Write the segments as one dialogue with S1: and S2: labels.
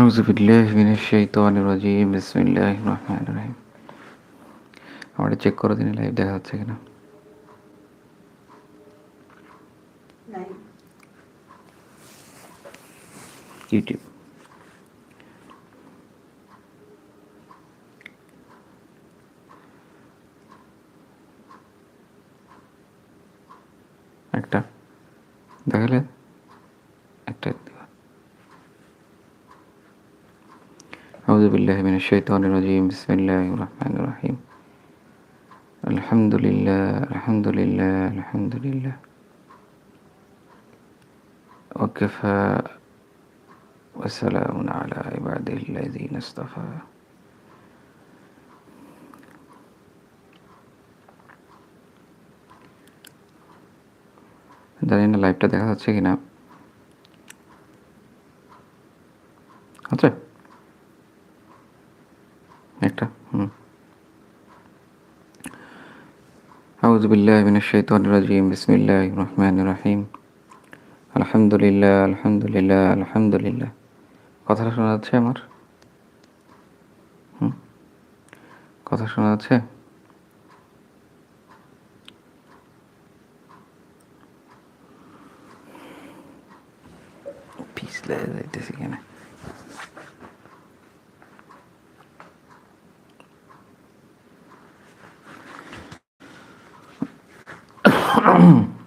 S1: أعوذ بالله من الشيطان الرجيم بسم الله الرحمن الرحيم আমার চেক করে দিন লাইভ দেখা যাচ্ছে কিনা
S2: লাইভ
S1: ইউটিউব الشيطان الرجيم بسم الله الرحمن الرحيم الحمد لله الحمد لله الحمد لله وكفى وسلام على عباده الذين اصطفى জানি না লাইভটা দেখা যাচ্ছে কিনা আছে একটা হুম أعوذ بالله من الشيطان الرجيم بسم الله الرحمن الرحيم الحمد لله الحمد لله الحمد لله কথাটা শোনা যাচ্ছে আমার হুম কথা শোনা যাচ্ছে পিছলে যাইতেছি কেন Mm-hmm.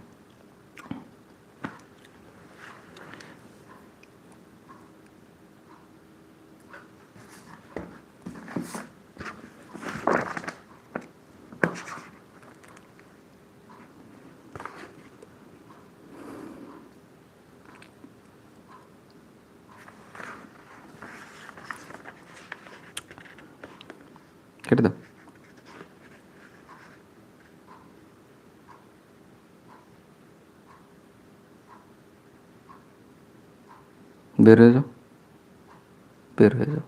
S1: বের হয়ে যাও। বের হয়ে যাও।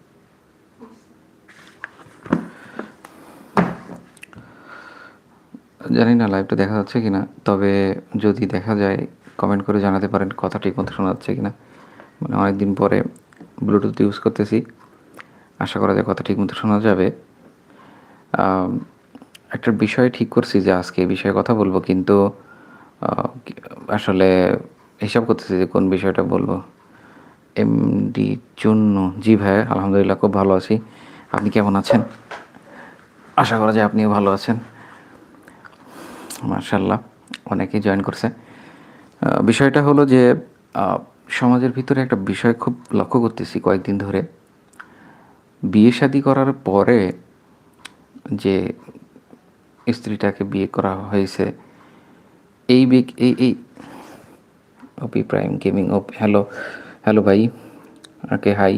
S1: জানি না লাইভটা দেখা যাচ্ছে কিনা, তবে যদি দেখা যায় কমেন্ট করে জানাতে পারেন কথা ঠিক মতো শোনা যাচ্ছে কিনা। মানে অনেকদিন পরে ব্লুটুথ ইউজ করতেছি। আশা করা যায় কথা ঠিক মতো শোনা যাবে। একটা বিষয় ঠিক করছি যে আজকে এই বিষয়ে কথা বলব, কিন্তু আসলে হিসাব করতেছি যে কোন বিষয়টা বলব। এমডি জন্য জি ভাই, আলহামদুলিল্লাহ, খুব ভালো আছি। আপনি কেমন আছেন? আশা করা যায় আপনিও ভালো আছেন। মার্শাল্লাহ অনেকেই জয়েন করছে। বিষয়টা হলো যে সমাজের ভিতরে একটা বিষয় খুব লক্ষ্য করতেছি কয়েকদিন ধরে। বিয়ে শাদী করার পরে যে স্ত্রীটাকে বিয়ে করা হয়েছে, এই এই এই ওপি প্রাইম গেমিং ও হ্যালো হ্যালো ভাই ওকে হাই।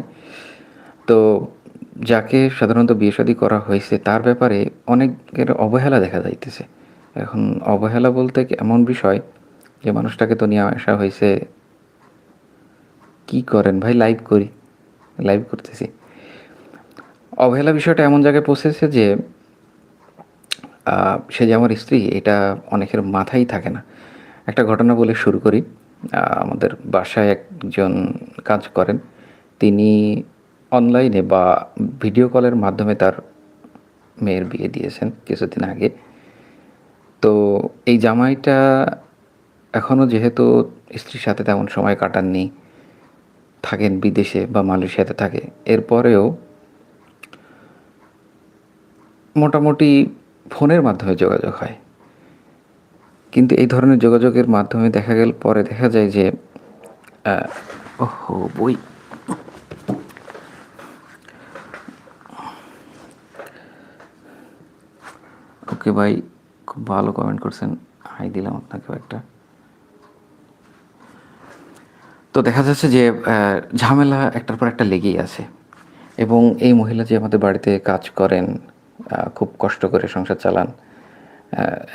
S1: তো যাকে সাধারণত বিয়ে শাদী করা হয়েছে, তার ব্যাপারে অনেকের অবহেলা দেখা যাইতেছে। এখন অবহেলা বলতে এমন বিষয় যে মানুষটাকে তো নিয়ে আসা হয়েছে। কি করেন ভাই? লাইভ করি লাইভ করতেছি। অবহেলা বিষয়টা এমন জায়গায় পৌঁছেছে যে সে যে আমার স্ত্রী, এটা অনেকের মাথায় থাকে না। একটা ঘটনা বলে শুরু করি। আমাদের বাসায় একজন কাজ করেন। তিনি অনলাইনে বা ভিডিও কলের মাধ্যমে তার মেয়ের বিয়ে দিয়েছেন কিছুদিন আগে। তো এই জামাইটা এখনও যেহেতু স্ত্রীর সাথে তেমন সময় কাটাননি, থাকেন বিদেশে বা মালয়েশিয়াতে থাকে, এরপরেও মোটামুটি ফোনের মাধ্যমে যোগাযোগ হয়। কিন্তু এই ধরনের যোগাযোগের মাধ্যমে দেখা গেল, পরে দেখা যায় যে ওহো, বই। ওকে ভাই, খুব ভালো কমেন্ট করছেন। হাই দিলাম আপনাকেও একটা। তো দেখা যাচ্ছে যে ঝামেলা একটার পর একটা লেগেই আছে। এবং এই মহিলা যে আমাদের বাড়িতে কাজ করেন খুব কষ্ট করে সংসার চালান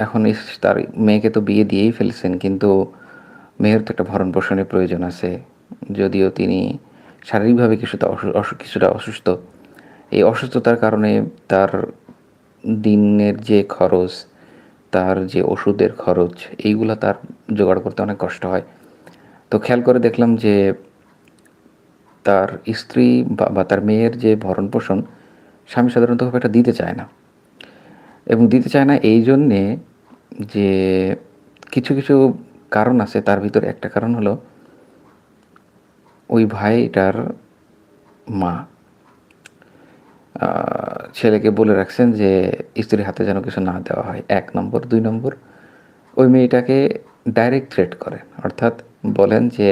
S1: এখন তার মেয়েকে তো বিয়ে দিয়েই ফেলছেন, কিন্তু মেয়ের তো একটা ভরণ পোষণের প্রয়োজন আছে। যদিও তিনি শারীরিকভাবে কিছুটা কিছুটা অসুস্থ। এই অসুস্থতার কারণে তার দিনের যে খরচ, তার যে ওষুধের খরচ, এইগুলো তার জোগাড় করতে অনেক কষ্ট হয়। তো খেয়াল করে দেখলাম যে তার স্ত্রী বা তার মেয়ের যে ভরণ পোষণ, স্বামী সাধারণত খুব একটা দিতে চায় না। এবং দিতে চায় না, এই জন্যে যে কিছু কিছু কারণ আছে, তার ভিতরে একটা কারণ হলো ওই ভাইটার মা। ছেলেকে বলে রাখছেন যে স্ত্রীর হাতে যেন কিছু না দেওয়া হয়। এক নম্বর। দুই নম্বর, ওই মেয়েটাকে ডাইরেক্ট থ্রেট করে। অর্থাৎ বলেন যে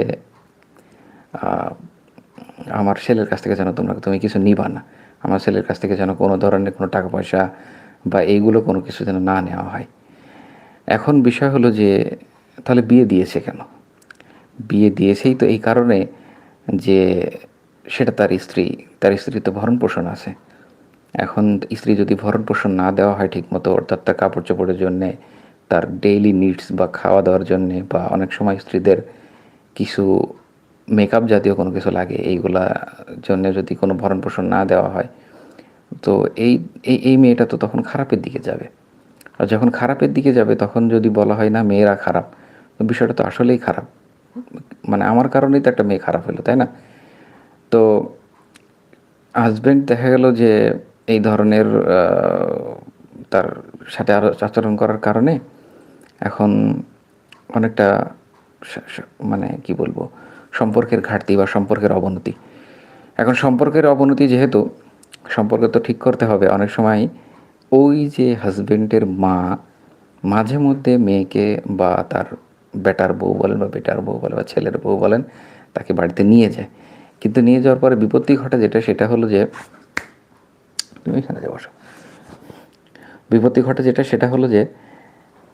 S1: আমার ছেলের কাছ থেকে যেন তোমরা, তুমি কিছু নিবা না। আমার ছেলের কাছ থেকে যেন কোনো ধরনের কোনো টাকা পয়সা বা এইগুলো কোনো কিছু যেন না নেওয়া হয়। এখন বিষয় হলো যে, তাহলে বিয়ে দিয়েছে কেন? বিয়ে দিয়েছেই তো এই কারণে যে, সেটা তার স্ত্রী তার স্ত্রী তো ভরণ পোষণ আছে। এখন স্ত্রী যদি ভরণ পোষণ না দেওয়া হয় ঠিকমতো, অর্থাৎ তার কাপড় চোপড়ের জন্যে, তার ডেইলি নিডস বা খাওয়া দাওয়ার জন্যে, বা অনেক সময় স্ত্রীদের কিছু মেকআপ জাতীয় কোনো কিছু লাগে, এইগুলা জন্য যদি কোনো ভরণ পোষণ না দেওয়া হয় তো এই এই মেয়েটা তো তখন খারাপের দিকে যাবে। আর যখন খারাপের দিকে যাবে, তখন যদি বলা হয়, না, মেয়েরা খারাপ, তো বিষয়টা তো আসলেই খারাপ। মানে আমার কারণেই তো একটা মেয়ে খারাপ হলো, তাই না? তো হাজব্যান্ড দেখা গেল যে এই ধরনের তার সাথে আরও আচরণ করার কারণে এখন অনেকটা মানে কি বলব, সম্পর্কের ঘাটতি বা সম্পর্কের অবনতি। এখন সম্পর্কের অবনতি যেহেতু সম্পর্ক তো ঠিক করতে হবে। অনেক সময় ওই যে হাজবেন্ডের মা মাঝে মধ্যে মেয়েকে বা তার বেটার বউ বলেন বা বেটার বউ বলেন বা ছেলের বউ বলেন তাকে বাড়িতে নিয়ে যায়। কিন্তু নিয়ে যাওয়ার পরে বিপত্তি ঘটে যেটা, সেটা হলো যে তুমি এখানে যাও বসো। বিপত্তি ঘটে যেটা, সেটা হলো যে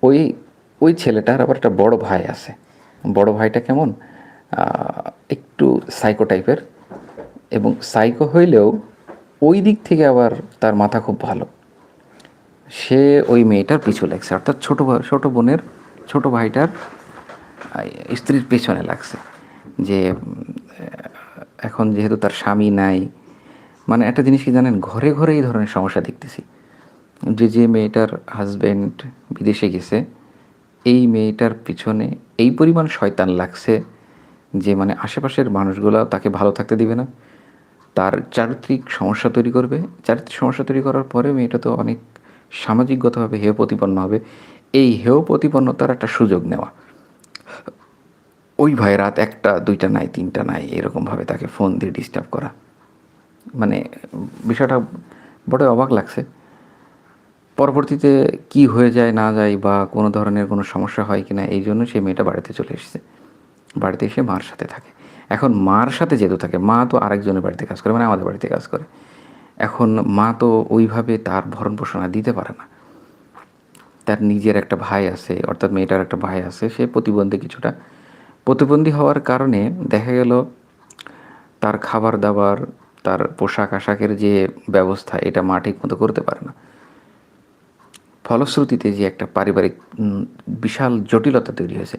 S1: ওই ওই ছেলেটার আবার একটা বড় ভাই আছে। বড় ভাইটা কেমন? একটু সাইকো টাইপের এবং সাইকো হইলেও ওই দিক থেকে আবার তার মাথা খুব ভালো। সে ওই মেয়েটার পিছু লাগছে, অর্থাৎ ছোটো ছোটো বোনের, ছোট ভাইটার স্ত্রীর পেছনে লাগছে। যে এখন যেহেতু তার স্বামী নাই মানে একটা জিনিস কি জানেন, ঘরে ঘরে এই ধরনের সমস্যা দেখতেছি। যে যে মেয়েটার হাজব্যান্ড বিদেশে গেছে, এই মেয়েটার পিছনে এই পরিমাণ শয়তান লাগছে যে মানে আশেপাশের মানুষগুলো তাকে ভালো থাকতে দিবে না। তার চারিত্রিক সমস্যা তৈরি করবে। চারিত্রিক সমস্যা তৈরি করার পরে মেয়েটা তো অনেক সামাজিকগতভাবে হেয় প্রতিপন্ন হবে। এই হেয় প্রতিপন্নতার একটা সুযোগ নেওয়া। ওই ভাই রাত একটা, দুইটা নাই, তিনটা নাই, এরকমভাবে তাকে ফোন দিয়ে ডিস্টার্ব করা। মানে বিষয়টা বড় অবাক লাগছে। পরবর্তীতে কি হয়ে যায়, না যায় বা কোনো ধরনের কোনো সমস্যা হয় কি না এই জন্য সে মেয়েটা বাড়িতে চলে এসেছে। বাড়িতে এসে মার সাথে থাকে। এখন মার সাথে যেহেতু থাকে, মা তো আরেকজনের বাড়িতে কাজ করে মানে আমাদের বাড়িতে কাজ করে। এখন মা তো ওইভাবে তার ভরণ পোষণ দিতে পারে না। তার নিজের একটা ভাই আছে, অর্থাৎ মেয়েটার একটা ভাই আছে, সে প্রতিবন্ধী কিছুটা। প্রতিবন্ধী হওয়ার কারণে দেখা গেল তার খাবার দাবার তার পোশাক আশাকের যে ব্যবস্থা, এটা মা ঠিক মতো করতে পারে না। ফলশ্রুতিতে যে একটা পারিবারিক বিশাল জটিলতা তৈরি হয়েছে।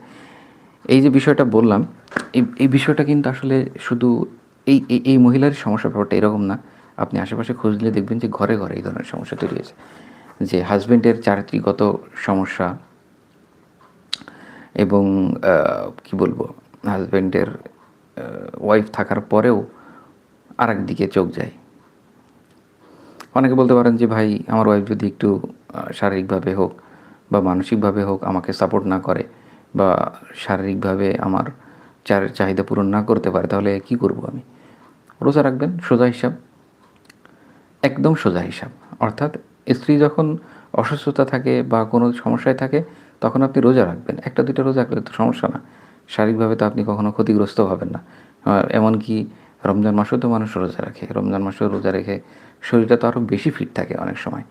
S1: এই যে বিষয়টা বললাম, এই বিষয়টা কিন্তু আসলে শুধু এই, এই- মহিলার সমস্যা ব্যাপারটা এরকম না। আপনি আশেপাশে খুঁজলে দেখবেন যে ঘরে ঘরে এই ধরনের সমস্যা তৈরি হয়েছে। যে হাজবেন্ডের চারিত্রিকগত সমস্যা এবং কি বলব, হাজবেন্ডের ওয়াইফ থাকার পরেও আর দিকে চোখ যায়। অনেকে বলতে পারেন যে, ভাই, আমার ওয়াইফ যদি একটু শারীরিকভাবে হোক বা মানসিকভাবে হোক আমাকে সাপোর্ট না করে বা শারীরিকভাবে আমার চার, চাহিদা পূরণ না করতে পারে, তাহলে কি করব আমি? রোজা রাখবেন, সোজা হিসাব। একদম সোজা হিসাব। অর্থাৎ স্ত্রী যখন অসুস্থতা থাকে বা কোনো সমস্যায় থাকে, তখন আপনি রোজা রাখবেন। একটা, দুইটা রোজা রাখলে তো সমস্যা না। শারীরিকভাবে তো আপনি কখনো ক্ষতিগ্রস্ত হবেন না। এমনকি রমজান মাসেও তো মানুষ রোজা রাখে। রমজান মাসেও রোজা রেখে শরীরটা তো আরও বেশি ফিট থাকে অনেক সময়।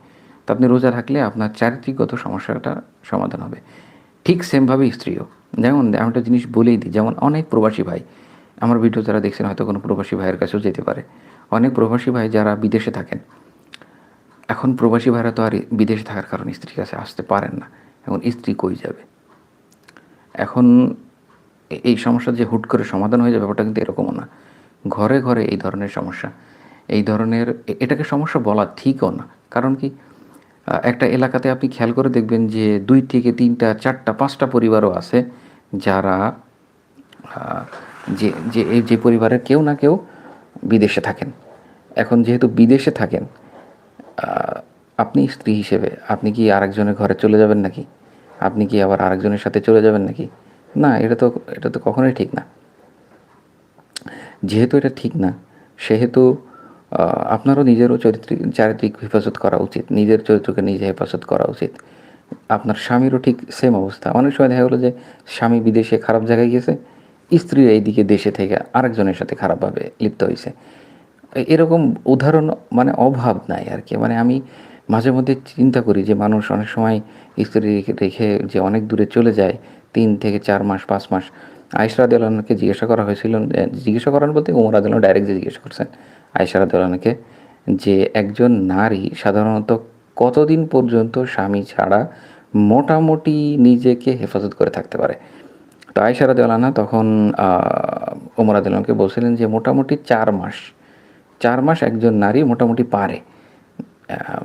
S1: তো আপনি রোজা রাখলে আপনার চারিত্রিকগত সমস্যাটা সমাধান হবে। ঠিক সেমভাবে স্ত্রীও যেমন আমি একটা জিনিস বলেই দিই, যেমন অনেক প্রবাসী ভাই, আমার ভিডিও যারা দেখছেন, হয়তো কোনো প্রবাসী ভাইয়ের কাছেও যেতে পারে। অনেক প্রবাসী ভাই যারা বিদেশে থাকেন, এখন প্রবাসী ভাইরা তো আর বিদেশে থাকার কারণে স্ত্রীর কাছে আসতে পারেন না। এখন স্ত্রী কই যাবে? এখন এই সমস্যা যে হুট করে সমাধান হয়ে যাবে ব্যাপারটা কিন্তু এরকমও না। ঘরে ঘরে এই ধরনের সমস্যা। এই ধরনের এটাকে সমস্যা বলা ঠিকও না। কারণ কি? একটা এলাকাতে আপনি খেয়াল করে দেখবেন যে দুই থেকে তিনটা, চারটা, পাঁচটা পরিবারও আছে যারা যে যে, এই যে পরিবারের কেউ না কেউ বিদেশে থাকেন। এখন যেহেতু বিদেশে থাকেন আপনি স্ত্রী হিসেবে, আপনি কি আরেকজনের ঘরে চলে যাবেন নাকি? আপনি কি আবার আরেকজনের সাথে চলে যাবেন নাকি? না, এটা তো এটা তো কখনোই ঠিক না। যেহেতু এটা ঠিক না, সেহেতু আপনারও নিজেরও চরিত্রিক চারিত্রিক হেফাজত করা উচিত, নিজের চরিত্রকে নিজে হেফাজত করা উচিত। আপনার স্বামীরও ঠিক সেম অবস্থা। অনেক সময় দেখা গেলো যে স্বামী বিদেশে খারাপ জায়গায় গেছে, স্ত্রী এইদিকে দেশে থেকে আরেকজনের সাথে খারাপভাবে লিপ্ত হয়েছে এরকম উদাহরণ মানে অভাব নাই আর কি। মানে আমি মাঝে মধ্যে চিন্তা করি যে মানুষ অনেক সময় স্ত্রী রেখে- যে অনেক দূরে চলে যায়, তিন থেকে চার মাস, পাঁচ মাস। আয়সা রাদিউল্লাহকে জিজ্ঞাসা করা হয়েছিল জিজ্ঞাসা করার বলতে উমর রাদিউল্লাহ ডাইরেক্ট জিজ্ঞাসা করছেন। আয়সা রাদিউল্লাহকে যে একজন নারী সাধারণত কতদিন পর্যন্ত স্বামী ছাড়া মোটামুটি নিজেকে হেফাজত করে থাকতে পারে? তো আয়সা রাদিউল্লাহ তখন আহ, উমর বলছিলেন যে মোটামুটি চার মাস চার মাস একজন নারী মোটামুটি পারে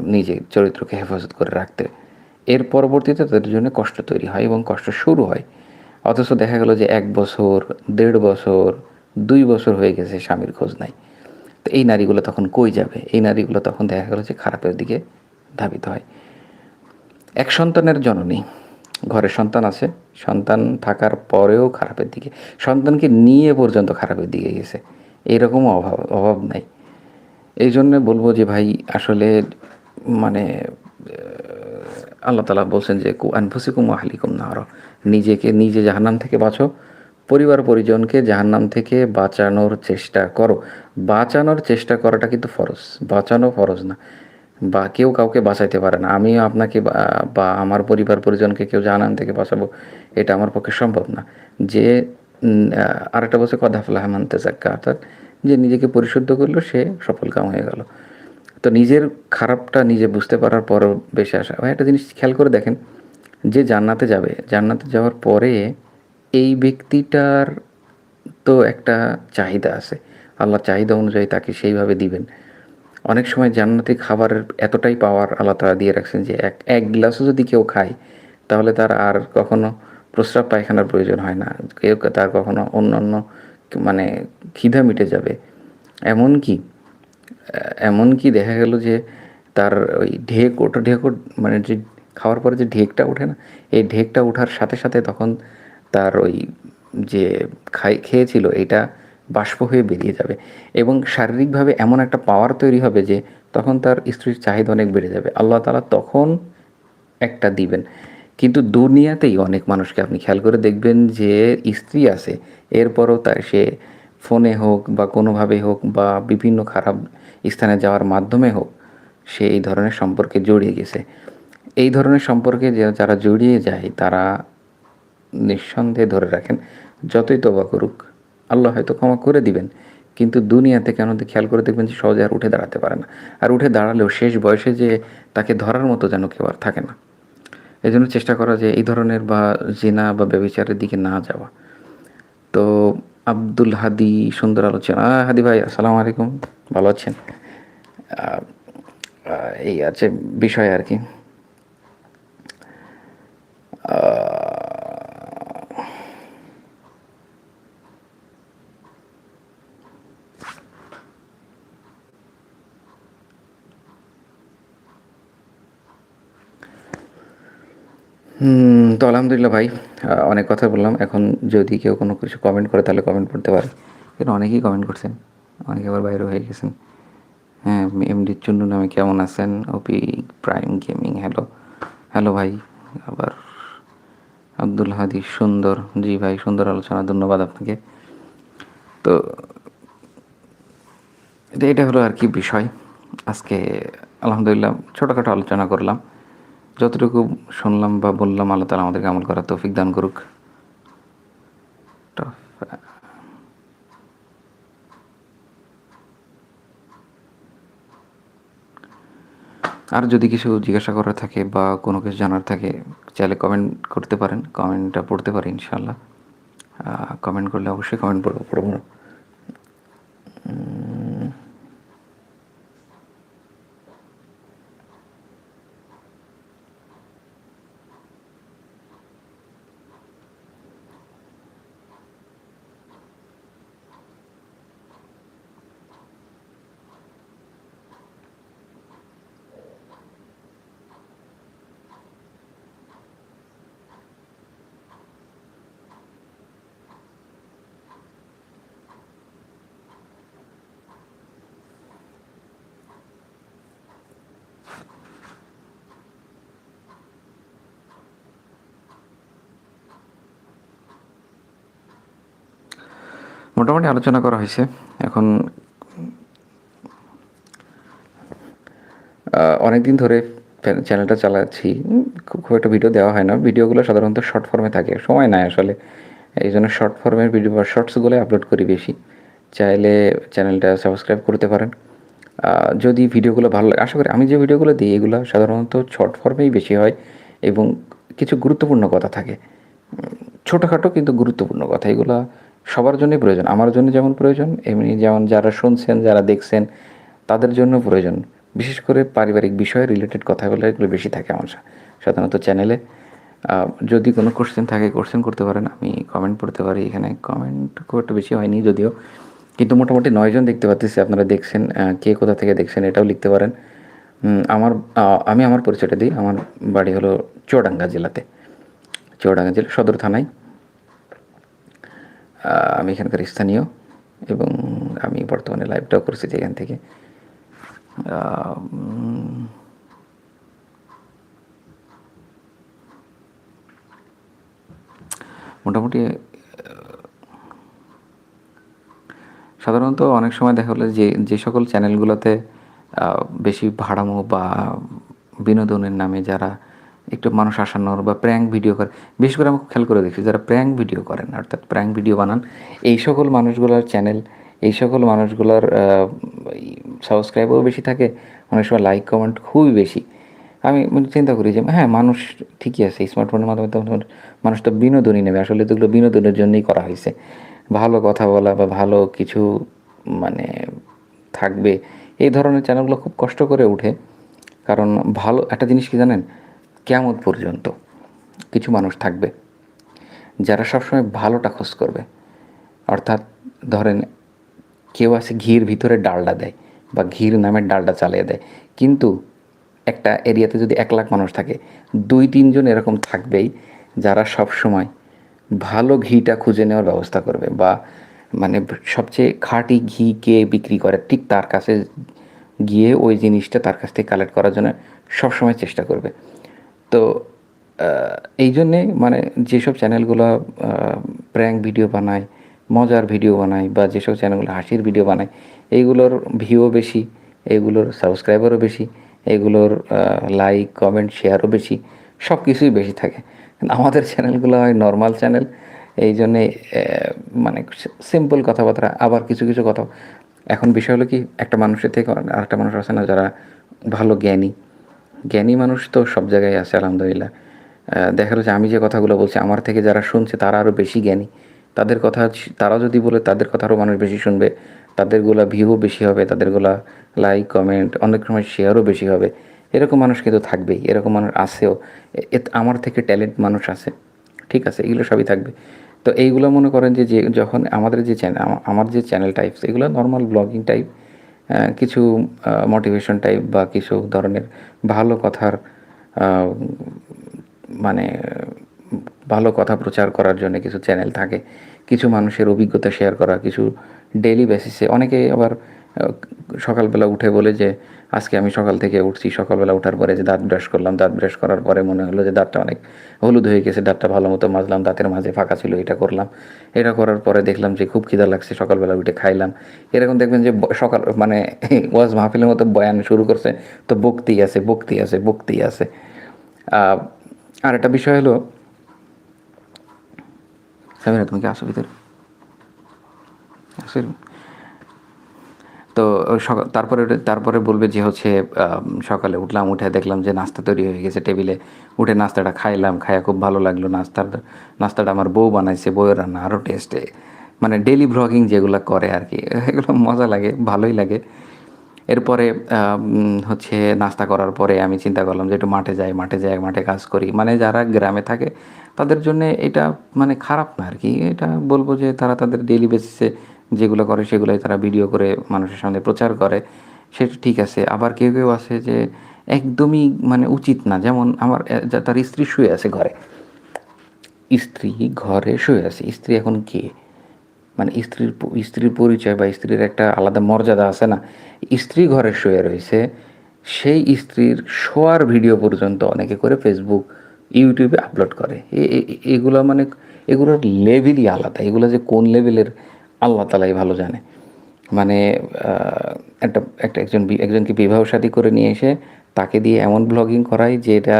S1: নিজে চরিত্রকে হেফাজত করে রাখতে। এর পরবর্তীতে তাদের জন্য কষ্ট তৈরি হয় এবং কষ্ট শুরু হয়। অথচ দেখা গেল যে এক বছর দেড় বছর দুই বছর হয়ে গেছে স্বামীর খোঁজ নাই। তো এই নারীগুলো তখন কই যাবে? এই নারীগুলো তখন দেখা গেল যে খারাপের দিকে ধাবিত হয়। এক সন্তানের জননী, ঘরে সন্তান আছে। সন্তান থাকার পরেও খারাপের দিকে, সন্তানকে নিয়ে পর্যন্ত খারাপের দিকে গেছে। এইরকমও অভাব অভাব নাই। এই জন্য বলব যে ভাই, আসলে মানে আল্লাহ তালা বলছেন যে, কু আনফুসিকুম আহলিকুম নার নিজেকে, নিজে জাহান্নাম থেকে বাঁচো। পরিবার পরিজনকে জাহান্নাম থেকে বাঁচানোর চেষ্টা করো। বাঁচানোর চেষ্টা করাটা কিন্তু ফরজ। বাঁচানো ফরজ না। বা কেউ কাউকে বাঁচাইতে পারে না। আমিও আপনাকে বা- আমার পরিবার পরিজনকে কেউ জাহান্নাম থেকে বাঁচাবো, এটা আমার পক্ষে সম্ভব না। যে আরেকটা বলছে কদাফলাহ মানতে যাক্কা অর্থাৎ যে নিজেকে পরিশুদ্ধ করল, সে সফল কাম হয়ে গেল। তো নিজের খারাপটা নিজে বুঝতে পারার পরও বেশি আসা একটা জিনিস খেয়াল করে দেখেন, যে জান্নাতে যাবে, জান্নাতে যাওয়ার পরে এই ব্যক্তিটার তো একটা চাহিদা আছে। আল্লাহ চাহিদা অনুযায়ী তাকে সেইভাবে দিবেন। অনেক সময় জান্নাতি খাবারের এতটাই পাওয়ার আল্লাহ তারা দিয়ে রাখছেন যে এক এক গ্লাসও যদি কেউ খায়, তাহলে তার আর কখনো প্রস্রাব পায়খানার প্রয়োজন হয় না। কেউ তার কখনো অন্য অন্য মানে খিদা মিটে যাবে। এমন কি এমন কি দেখা গেল যে তার ওই ঢেক ওটা ঢেক মানে যে খাওয়ার পরে যে ঢেকটা ওঠে না, এই ঢেকটা ওঠার সাথে সাথে তখন তার ওই যে খাই, খেয়েছিল, এটা বাষ্প হয়ে বেরিয়ে যাবে। এবং শারীরিকভাবে এমন একটা পাওয়ার তৈরি হবে যে তখন তার স্ত্রীর চাহিদা অনেক বেড়ে যাবে। আল্লাহ তালা তখন একটা দিবেন। কিন্তু দুনিয়াতেই অনেক মানুষকে আপনি খেয়াল করে দেখবেন যে স্ত্রী আছে, এরপরও তার সে ফোনে হোক বা কোনোভাবে হোক বা বিভিন্ন খারাপ স্থানে যাওয়ার মাধ্যমে হোক, সে এই ধরনের সম্পর্কে জড়িয়ে গেছে। এই ধরনের সম্পর্কে যারা জড়িয়ে যায়, তারা নিঃসন্দেহে ধরে রাখেন, যতই তোবা করুক, আল্লাহ হয়তো ক্ষমা করে দিবেন, কিন্তু দুনিয়াতে কেন খেয়াল করে দেখবেন যে সহজে আর উঠে দাঁড়াতে পারে না। আর উঠে দাঁড়ালেও শেষ বয়সে যে তাকে ধরার মতো যেন কেউ আর থাকে না। এই জন্য চেষ্টা করা যে এই ধরনের বা জিনা বা ব্যবচারের দিকে না যাওয়া। তো আব্দুল হাদি সুন্দর আলোচনা। হাদি ভাই, আসসালামু আলাইকুম। ভালো আছেন? এই আছে বিষয় আর কি। তো আলহামদুলিল্লাহ ভাই অনেক কথা বললাম। এখন যদি কেউ কোনো কিছু কমেন্ট করে, তাহলে কমেন্ট করতে পারে। কিন্তু অনেকেই কমেন্ট করছেন। অনেকে আবার বাইরে হয়ে গেছেন। হ্যাঁ এমডি চুন্ডু নামে কেমন আছেন? OP prime gaming hello hello ভাই, আবার আব্দুল হাদি সুন্দর। জি ভাই, সুন্দর আলোচনা, ধন্যবাদ আপনাকে। তো এটা এটা হলো আর কি বিষয়। আজকে আলহামদুলিল্লাহ ছোটোখাটো আলোচনা করলাম। যতটুকু শুনলাম বা বললাম, আল্লাহ তালা আমাদেরকে আমল করার তৌফিক দান করুক। আর যদি কিছু জিজ্ঞাসা করার থাকে বা কোনো কিছু জানার থাকে, চাইলে কমেন্ট করতে পারেন। কমেন্টটা পড়তে পারি ইনশাল্লাহ কমেন্ট করলে অবশ্যই কমেন্ট পড়ব পড়ব মোটামুটি আলোচনা করা হয়েছে। এখন অনেক দিন ধরে চ্যানেলটা চালাচ্ছি। খুব একটা ভিডিও দেওয়া হয় না। ভিডিওগুলো সাধারণত শর্ট ফর্মে থাকে। সময় নাই আসলে। এই জন্য শর্ট ফর্মের ভিডিও বা শর্টসগুলো আপলোড করি বেশি। চাইলে চ্যানেলটা সাবস্ক্রাইব করতে পারেন। যদি ভিডিওগুলো ভালো লাগে, আশা করি আমি যে ভিডিওগুলো দিই, এগুলো সাধারণত শর্ট ফর্মেই বেশি হয় এবং কিছু গুরুত্বপূর্ণ কথা থাকে। ছোটোখাটো কিন্তু গুরুত্বপূর্ণ কথা। এগুলো সবার জন্যই প্রয়োজন, আমার জন্য যেমন প্রয়োজন, এমনি যেমন যারা শুনছেন, যারা দেখছেন, তাদের জন্য প্রয়োজন। বিশেষ করে পারিবারিক বিষয়ে রিলেটেড কথা বলে এগুলো বেশি থাকে আমার সাধারণত চ্যানেলে যদি কোনো কোশ্চেন থাকে কোশ্চেন করতে পারেন, আমি কমেন্ট পড়তে পারি। এখানে কমেন্ট খুব একটা বেশি হয়নি যদিও, কিন্তু মোটামুটি নয়জন দেখতে পাচ্ছি আপনারা দেখছেন কে কোথা থেকে দেখছেন এটাও লিখতে পারেন। আমার আমি আমার পরিচয়টা দিই, আমার বাড়ি হলো চুয়াডাঙ্গা জেলাতে। চুয়াডাঙ্গা জেলা, সদর থানায়। আমি এখানকার স্থানীয় এবং আমি বর্তমানে লাইভটাও করছি যেখান থেকে। মোটামুটি সাধারণত অনেক সময় দেখা হলো যে যে সকল চ্যানেলগুলোতে বেশি ভাড়ামো বা বিনোদনের নামে যারা একটু মানুষ আসানোর বা প্র্যাঙ্ক ভিডিও করে, বিশেষ করে আমি খেয়াল করে দেখছি যারা প্র্যাঙ্ক ভিডিও করেন, অর্থাৎ প্র্যাঙ্ক ভিডিও বানান, এই সকল মানুষগুলোর চ্যানেল এই সকল মানুষগুলোর সাবস্ক্রাইবও বেশি থাকে, অনেক সময় লাইক কমেন্ট খুবই বেশি। আমি মানে চিন্তা করি যে হ্যাঁ মানুষ ঠিকই আছে স্মার্টফোনের মাধ্যমে তো মানুষ- মানুষ তো বিনোদনই নেবে, আসলে তো এগুলো বিনোদনের জন্যই করা হয়েছে। ভালো কথা বলা বা ভালো কিছু মানে থাকবে, এই ধরনের চ্যানেলগুলো খুব কষ্ট করে উঠে কারণ ভালো, একটা জিনিস কি জানেন? কেমন পর্যন্ত কিছু মানুষ থাকবে যারা সবসময় ভালোটা খোঁজ করবে। অর্থাৎ ধরেন কেউ আছে ঘির ভিতরে ডালডা দেয় বা ঘির নামের ডালডা চালিয়ে দেয়। কিন্তু একটা এরিয়াতে যদি এক লাখ মানুষ থাকে, দুই, তিনজন এরকম থাকবেই যারা সব সময় ভালো ঘিটা খুঁজে নেওয়ার ব্যবস্থা করবে বা মানে সবচেয়ে খাঁটি ঘি কে বিক্রি করে, ঠিক তার কাছে গিয়ে ওই জিনিসটা তার কাছ থেকে কালেক্ট করার জন্য সবসময় চেষ্টা করবে। তো এই জন্যে মানে যেসব চ্যানেলগুলো প্র্যাঙ্ক ভিডিও বানায়, মজার ভিডিও বানায় বা যেসব চ্যানেলগুলো হাসির ভিডিও বানায়, এইগুলোর ভিউও বেশি, এইগুলোর সাবস্ক্রাইবারও বেশি এগুলোর লাইক কমেন্ট শেয়ারও বেশি সব কিছুই বেশি থাকে। আমাদের চ্যানেলগুলো হয় নর্মাল চ্যানেল এই জন্যে মানে সিম্পল কথাবার্তা, আবার কিছু কিছু কথা। এখন বিষয় হলো কি, একটা মানুষের থেকে আরেকটা মানুষ আছে না যারা ভালো জ্ঞানী। জ্ঞানী মানুষ তো সব জায়গায় আছে, আলহামদুলিল্লাহ। দেখা যাচ্ছে আমি যে কথাগুলো বলছি, আমার থেকে যারা শুনছে তারা আরও বেশি জ্ঞানী। তাদের কথা তারা যদি বলে তাদের কথা আরও মানুষ বেশি শুনবে, তাদেরগুলা ভিউও বেশি হবে, তাদেরগুলা লাইক কমেন্ট অনেক সময় শেয়ারও বেশি হবে। এরকম মানুষ কিন্তু থাকবেই, এরকম মানুষ আছেও। আমার থেকে ট্যালেন্ট মানুষ আছে, ঠিক আছে, এগুলো সবই থাকবে। তো এইগুলো মনে করেন যে যখন আমাদের যে চ্যানেল আমার যে চ্যানেল টাইপস এগুলো নর্মাল ব্লগিং টাইপ কিছু মোটিভেশন টাইপ বা কিছু ধরনের ভালো কথার মানে ভালো কথা প্রচার করার জন্য কিছু চ্যানেল থাকে। কিছু মানুষের অভিজ্ঞতা শেয়ার করা, কিছু ডেইলি বেসিসে অনেকে আবার সকালবেলা উঠে বলে যে, আজকে আমি সকাল থেকে উঠছি। সকালবেলা ওঠার পরে যে দাঁত ব্রাশ করলাম, দাঁত ব্রাশ করার পরে মনে হলো যে দাঁতটা অনেক হলুদ হয়ে গেছে দাঁতটা ভালো মতো মাজলাম, দাঁতের মাঝে ফাঁকা ছিল, এটা করলাম। এটা করার পরে দেখলাম যে খুব খিদা লাগছে, সকালবেলা উঠে খাইলাম। এরকম দেখবেন যে সকাল মানে ওয়াজ মাহফিলের মতো বয়ান শুরু করছে, তো বক্তি আছে বক্তি আছে বক্তি আছে। আর একটা বিষয় হলো তুমি কি আসো ভিতরে? তো তারপরে তারপরে বলবে যে হচ্ছে সকালে উঠলাম, উঠে দেখলাম যে নাস্তা তৈরি হয়ে গেছে টেবিলে। উঠে নাস্তাটা খাইলাম, খাইয়া খুব ভালো লাগল নাস্তার, নাস্তাটা আমার বউ বানাইছে, বউয়ের রান্না আরও টেস্টে। মানে ডেলি ভ্লগিং যেগুলো করে আর কি এগুলো মজা লাগে, ভালোই লাগে। এরপরে হচ্ছে নাস্তা করার পরে আমি চিন্তা করলাম যে একটু মাঠে যাই মাঠে যাই, মাঠে কাজ করি। মানে যারা গ্রামে থাকে, তাদের জন্য এটা মানে খারাপ না আর কি এটা বলব যে তারা তাদের ডেইলি বেসিসে যেগুলো করে সেগুলোই তারা ভিডিও করে মানুষের সামনে প্রচার করে। সেটা ঠিক আছে। আবার কেউ কেউ আছে যে একদমই মানে উচিত না। যেমন আমার তার স্ত্রী শুয়ে আছে ঘরে। স্ত্রী ঘরে শুয়ে আছে। স্ত্রী এখন কে? মানে স্ত্রীর স্ত্রীর পরিচয় বা স্ত্রীর একটা আলাদা মর্যাদা আছে না? স্ত্রী ঘরে শুয়ে রয়েছে। সেই স্ত্রীর শোয়ার ভিডিও পর্যন্ত অনেকে করে ফেসবুক ইউটিউবে আপলোড করে। এগুলো মানে এগুলোর লেভেলই আলাদা। এগুলো যে কোন লেভেলের আল্লাহ তালাই ভালো জানে। মানে একটা একটা একজন একজনকে বিবাহ শাদী করে নিয়ে এসে তাকে দিয়ে এমন ব্লগিং করাই যে এটা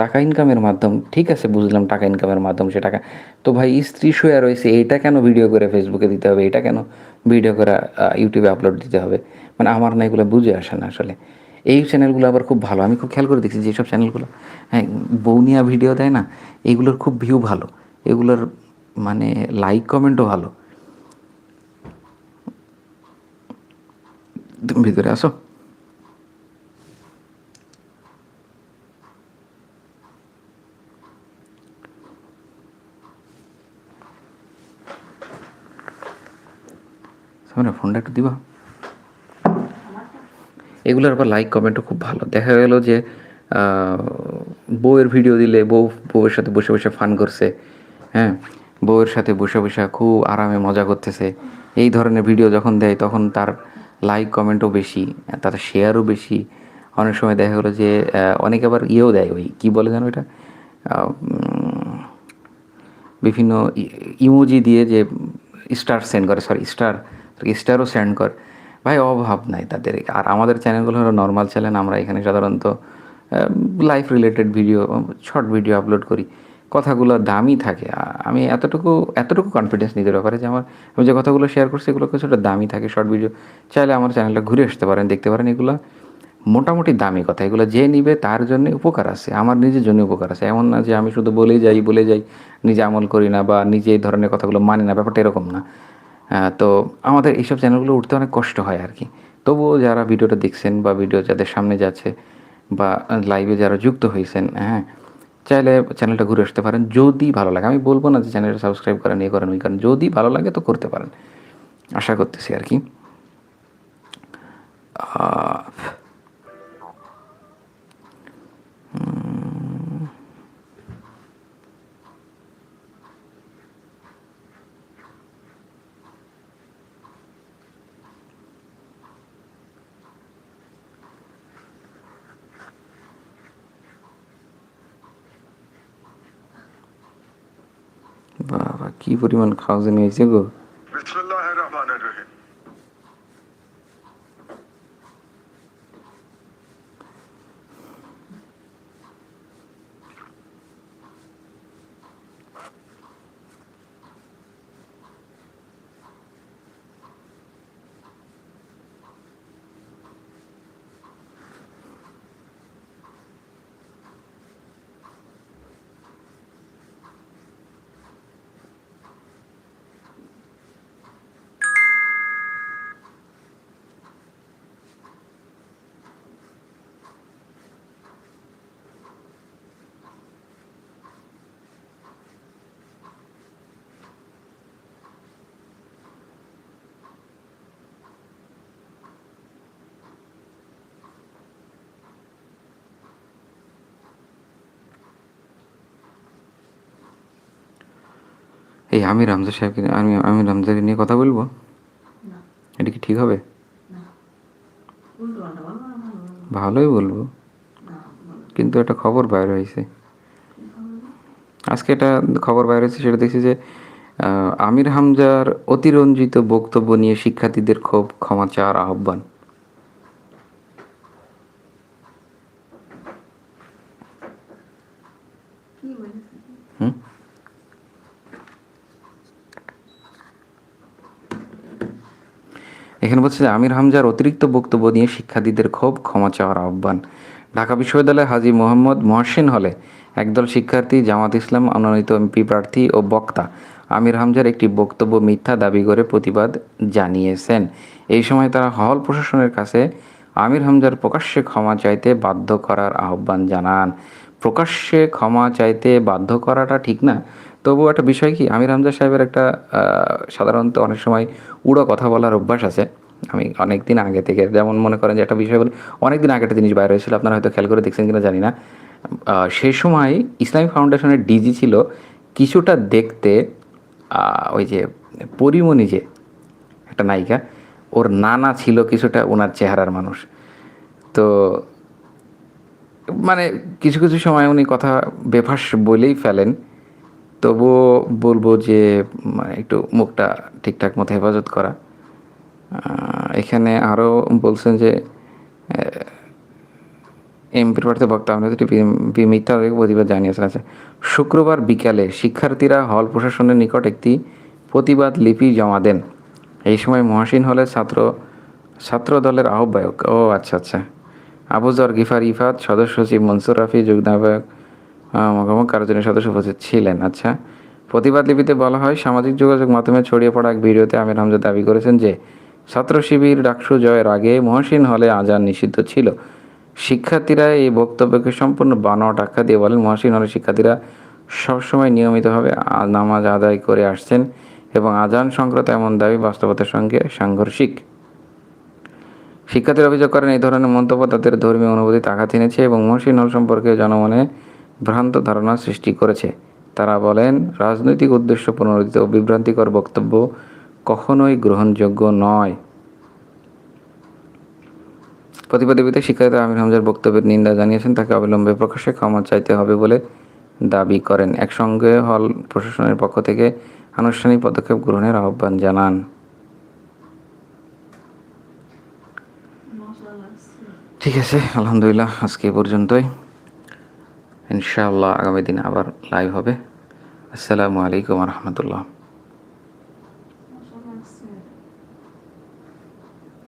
S1: টাকা ইনকামের মাধ্যম, ঠিক আছে, বুঝলাম টাকা ইনকামের মাধ্যম সে টাকা। তো ভাই, স্ত্রী শুয়ে রয়েছে এটা কেন ভিডিও করে ফেসবুকে দিতে হবে? এটা কেন ভিডিও করে ইউটিউবে আপলোড দিতে হবে? মানে আমার না এগুলো বুঝে আসে না আসলে। এই চ্যানেলগুলো আবার খুব ভালো, আমি খুব খেয়াল করে দেখছি যেসব চ্যানেলগুলো হ্যাঁ বৌনিয়া ভিডিও দেয় না, এগুলোর খুব ভিউ ভালো। এগুলোর মানে লাইক কমেন্টও ভালো। ভিতরে আসো সামনে ফোনটা একটু দিবা। এগুলোর আবার লাইক কমেন্টও খুব ভালো। দেখা গেল যে বউয়ের ভিডিও দিলে বউ বউয়ের সাথে বসে বসে ফান করছে। হ্যাঁ বউয়ের সাথে বসে বসে খুব আরামে মজা করতেছে। এই ধরনের ভিডিও যখন দেয়, তখন তার লাইক কমেন্টও বেশি তার শেয়ারও বেশি। অনেক সময় দেখা গেলো যে অনেকে আবার ইয়েও দেয় ওই, কী বলে যেন এটা বিভিন্ন ইমোজি দিয়ে যে স্টার সেন্ড করে সরি স্টার স্টারও সেন্ড করে। ভাই, অভাব নাই তাদের। আর আমাদের চ্যানেলগুলো হলো নর্মাল চ্যানেল আমরা এখানে সাধারণত life related video short video upload করি। কথাগুলো দামি থাকে। আমি এতটুকু এতটুকু কনফিডেন্স নিতে ব্যাপারে যে আমার, আমি যে কথাগুলো শেয়ার করছি এগুলো কিছুটা দামি থাকে। শর্ট ভিডিও চাইলে আমার চ্যানেলটা ঘুরে আসতে পারেন, দেখতে পারেন। এগুলো মোটামুটি দামি কথা। এগুলো যে নিবে তার জন্য উপকার আছে, আমার নিজের জন্য উপকার আছে। এমন না যে আমি শুধু বলেই যাই, বলে যাই, নিজে আমল করি না বা নিজে এই ধরনের কথাগুলো মানি না, ব্যাপারটা এরকম না। তো আমাদের এইসব চ্যানেলগুলো উঠতে অনেক কষ্ট হয় আর কি তবুও যারা ভিডিওটা দেখছেন বা ভিডিও যাদের সামনে যাচ্ছে বা লাইভে যারা যুক্ত হয়েছেন হ্যাঁ চাইলে চ্যানেলটা ঘুরে আসতে পারেন, যদি ভালো লাগে। আমি বলব না যে চ্যানেলটা সাবস্ক্রাইব করেন এ করেন, ওই করেন, যদি ভালো লাগে তো করতে পারেন। আশা করতেছি আর কি। বাবা কি পরিমাণ খাওয়া জানি হয়েছে গো? এই আমি রামজা সাহেবকে আমি আমি রামজাকে নিয়ে কথা বলব? এটা কি ঠিক হবে? ভালোই বলব। কিন্তু একটা খবর বাইরে হয়েছে। আজকে এটা খবর বাইরে হয়েছে সেটা দেখছি যে আমির হামজার অতিরঞ্জিত বক্তব্য নিয়ে শিক্ষার্থীদের ক্ষোভ ক্ষমা চাওয়ার আহ্বান
S2: কি বলেছে
S1: হুম এখানে বলছে যে আমির হামজার অতিরিক্ত বক্তব্য নিয়ে শিক্ষার্থীদের ক্ষোভ, ক্ষমা চাওয়ার আহ্বান। ঢাকা বিশ্ববিদ্যালয়ে হাজী মোহাম্মদ মহসিন হলে একদল শিক্ষার্থী জামাত ইসলাম, মনোনীত এমপি প্রার্থী ও বক্তা আমির হামজার একটি বক্তব্য মিথ্যা দাবি করে প্রতিবাদ জানিয়েছেন। এই সময় তারা হল প্রশাসনের কাছে আমির হামজার প্রকাশ্যে ক্ষমা চাইতে বাধ্য করার আহ্বান জানান। প্রকাশ্যে ক্ষমা চাইতে বাধ্য করাটা ঠিক না। তবুও একটা বিষয় কি, আমির হামজা সাহেবের একটা সাধারণত অনেক সময় উড়ো কথা বলার অভ্যাস আছে। আমি অনেক দিন আগে থেকে যেমন মনে করেন যে একটা বিষয় বলে অনেক দিন আগে একটা জিনিস বাইরে হয়েছিল, আপনারা হয়তো খেয়াল করে দেখছেন কিনা জানি না। সেই সময় ইসলামী ফাউন্ডেশনের ডিজি ছিল কিছুটা দেখতে ওই যে পরিমণি যে একটা নায়িকা, ওর নানা ছিল কিছুটা, ওনার চেহারার মানুষ। তো মানে কিছু কিছু সময় উনি কথা বেফাস বলেই ফেলেন। তবুও বলব যে মানে একটু মুখটা ঠিকঠাক মতো হেফাজত করা। এখানে আরও বলছেন যে এমপির প্রার্থী বক্তা আমরা দুটি বিএমপি মিথ্যা প্রতিবাদ জানিয়েছেন। আছে শুক্রবার বিকালে শিক্ষার্থীরা হল প্রশাসনের নিকট একটি প্রতিবাদ লিপি জমা দেন। এই সময় মহাসিন হলে ছাত্র ছাত্র দলের আহ্বায়ক। ও আচ্ছা আচ্ছা। আবুজর গিফার ইফাত সদস্য সচিব মনসুর রাফি যুগ্ম আহ্বায়ক মহামক কার্যনিক সদস্য উপস্থিত ছিলেন। আচ্ছা প্রতিবাদ লিপিতে বলা হয়, সামাজিক যোগাযোগ মাধ্যমে ছড়িয়ে পড়া এক ভিডিওতে আমির হামজা দাবি করেছেন যে, ছাত্র শিবির ডাকসু জয়ের আগে মহসিন হলে আজান নিষিদ্ধ ছিল। শিক্ষার্থীরা এই বক্তব্যকে সম্পূর্ণ বানোয়াট আখ্যা দিয়ে বলেন, মহসিন হলে শিক্ষার্থীরা সবসময় নিয়মিতভাবে নামাজ আদায় করে আসছেন এবং আজান সংক্রান্ত এমন দাবি বাস্তবতার সঙ্গে সাংঘর্ষিক। শিক্ষার্থীরা অভিযোগ করেন, এই ধরনের মন্তব্য তাদের ধর্মীয় অনুভূতি আঘাত এনেছে এবং মহসিন হল সম্পর্কে জনমনে ভ্রান্ত ধারণা সৃষ্টি করেছে। তারা বলেন, রাজনৈতিক উদ্দেশ্য প্রণোদিত ও বিভ্রান্তিকর বক্তব্য কখনোই গ্রহণযোগ্য নয়। প্রতিবাদীবিতে শিক্ষার্থী আমির হামজার বক্তব্যের নিন্দা জানিয়েছেন, তাকে অবিলম্বে প্রকাশ্যে ক্ষমা চাইতে হবে বলে দাবি করেন। একসঙ্গে হল প্রশাসনের পক্ষ থেকে আনুষ্ঠানিক পদক্ষেপ গ্রহণের আহ্বান জানান
S2: মশা লাগছে
S1: ঠিক আছে, আলহামদুলিল্লাহ, আজকে এ পর্যন্তই। ইনশাআল্লাহ আগামী দিন আবার লাইভ হবে। আসসালামু আলাইকুম রহমতুল্লাহ।